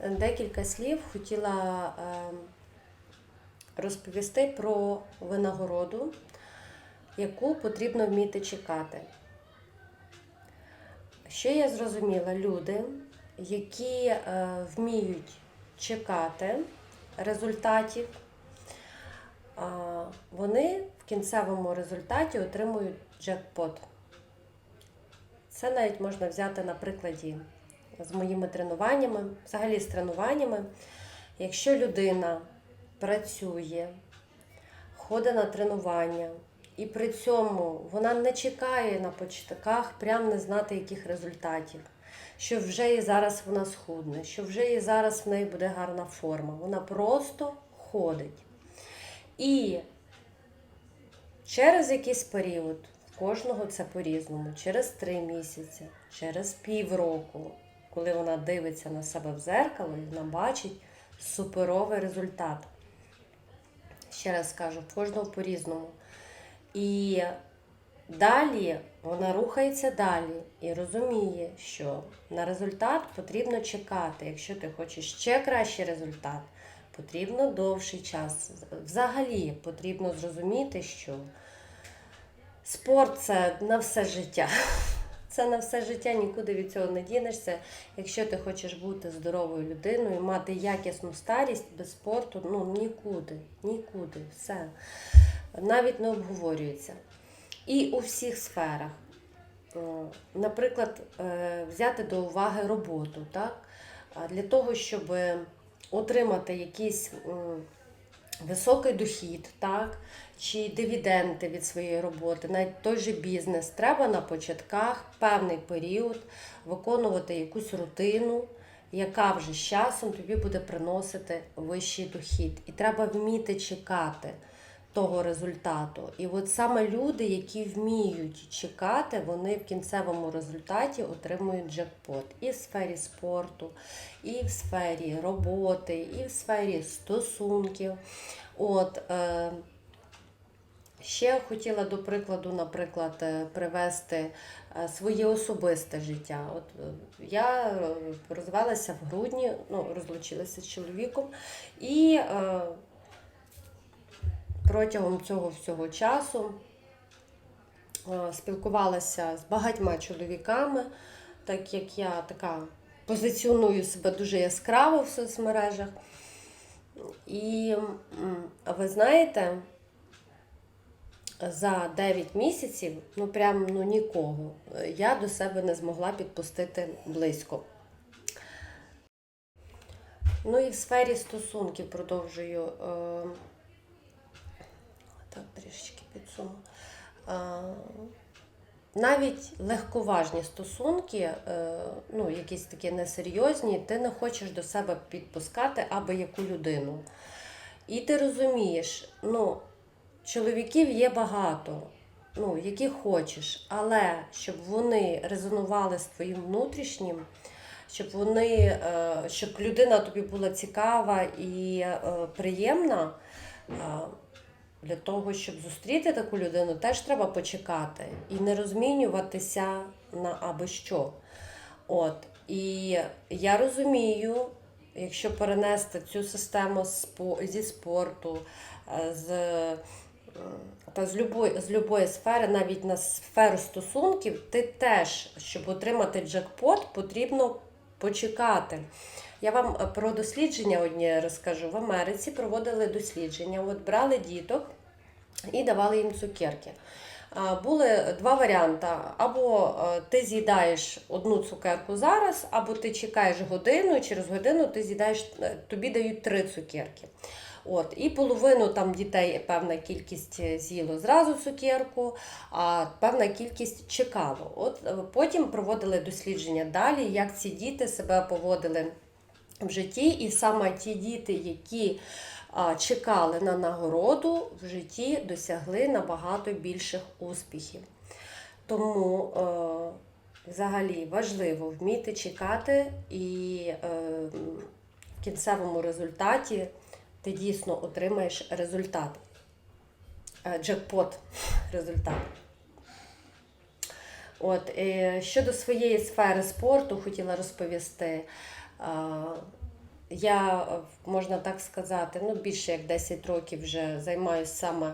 декілька слів хотіла е, розповісти про винагороду, яку потрібно вміти чекати. Що я зрозуміла, люди, які е, вміють чекати результатів, вони в кінцевому результаті отримують джекпот. Це навіть можна взяти на прикладі з моїми тренуваннями, взагалі з тренуваннями. Якщо людина працює, ходить на тренування, і при цьому вона не чекає на початках прям не знати яких результатів, що вже і зараз вона схудне, що вже і зараз в неї буде гарна форма. Вона просто ходить. І через якийсь період, в кожного це по-різному, через три місяці, через півроку, коли вона дивиться на себе в зеркало, і вона бачить суперовий результат. Ще раз кажу, кожного по-різному. І далі вона рухається далі і розуміє, що на результат потрібно чекати. Якщо ти хочеш ще кращий результат, потрібно довший час. Взагалі потрібно зрозуміти, що спорт це на все життя. Це на все життя, нікуди від цього не дінешся. Якщо ти хочеш бути здоровою людиною, мати якісну старість без спорту, ну нікуди, нікуди, все. Навіть не обговорюється. І у всіх сферах. Наприклад, е, взяти до уваги роботу, так? Для того, щоб отримати якийсь м, високий дохід, так? чи дивіденди від своєї роботи, навіть той же бізнес, треба на початках певний період виконувати якусь рутину, яка вже з часом тобі буде приносити вищий дохід. І треба вміти чекати того результату. І от саме люди, які вміють чекати, вони в кінцевому результаті отримують джекпот і в сфері спорту, і в сфері роботи, і в сфері стосунків. От, е, Ще хотіла до прикладу, наприклад, е, привести е, своє особисте життя. От е, я розвелася в грудні, ну, розлучилася з чоловіком, і е, протягом цього всього часу е, спілкувалася з багатьма чоловіками, так як я така позиціоную себе дуже яскраво в соцмережах. І ви знаєте, за 9 місяців, ну прям ну нікого, е, я до себе не змогла підпустити близько. Ну і в сфері стосунків продовжую. Е, навіть легковажні стосунки, е, ну, якісь такі несерйозні, ти не хочеш до себе підпускати аби яку людину. І ти розумієш, ну, чоловіків є багато, ну, які хочеш, але щоб вони резонували з твоїм внутрішнім, щоб вони, е, щоб людина тобі була цікава і е, приємна. Для того, щоб зустріти таку людину, теж треба почекати і не розмінюватися на аби що. От. І я розумію, якщо перенести цю систему зі спорту, е, з, е, та з, любої, з любої сфери, навіть на сферу стосунків, ти теж, щоб отримати джекпот, потрібно почекати. Я вам е, про дослідження одні розкажу. В Америці проводили дослідження, от брали діток і давали їм цукерки. Були два варіанти: або е, ти з'їдаєш одну цукерку зараз, або ти чекаєш годину, і через годину ти з'їдаєш, е, тобі дають три цукерки. От, і половину там дітей певна кількість з'їло зразу цукерку, а певна кількість чекало. От потім проводили дослідження далі, як ці діти себе поводили в житті, і саме ті діти, які чекали на нагороду, в житті досягли набагато більших успіхів. Тому е, взагалі важливо вміти чекати, і е, в кінцевому результаті ти дійсно отримаєш результат. Е, Джекпот результат. От, щодо своєї сфери спорту хотіла розповісти. Я, можна так сказати, ну, більше як 10 років вже займаюся саме,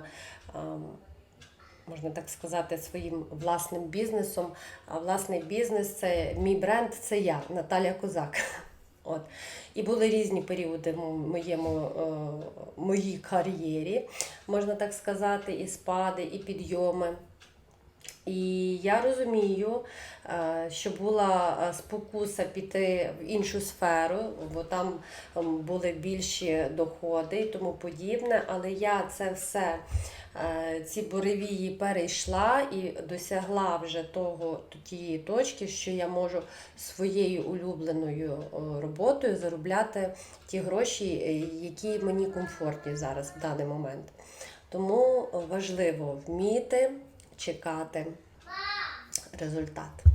можна так сказати, своїм власним бізнесом. А власний бізнес це мій бренд, це я, Наталя Козак. От. І були різні періоди в моєму, е, моїй кар'єрі, можна так сказати, і спади, і підйоми. І я розумію, е, що була е, спокуса піти в іншу сферу, бо там ем, були більші доходи і тому подібне. Але я це все, е, ці буревії перейшла і досягла вже того тієї точки, що я можу своєю улюбленою роботою заробляти ті гроші, які мені комфортні зараз в даний момент. Тому важливо вміти чекати результат.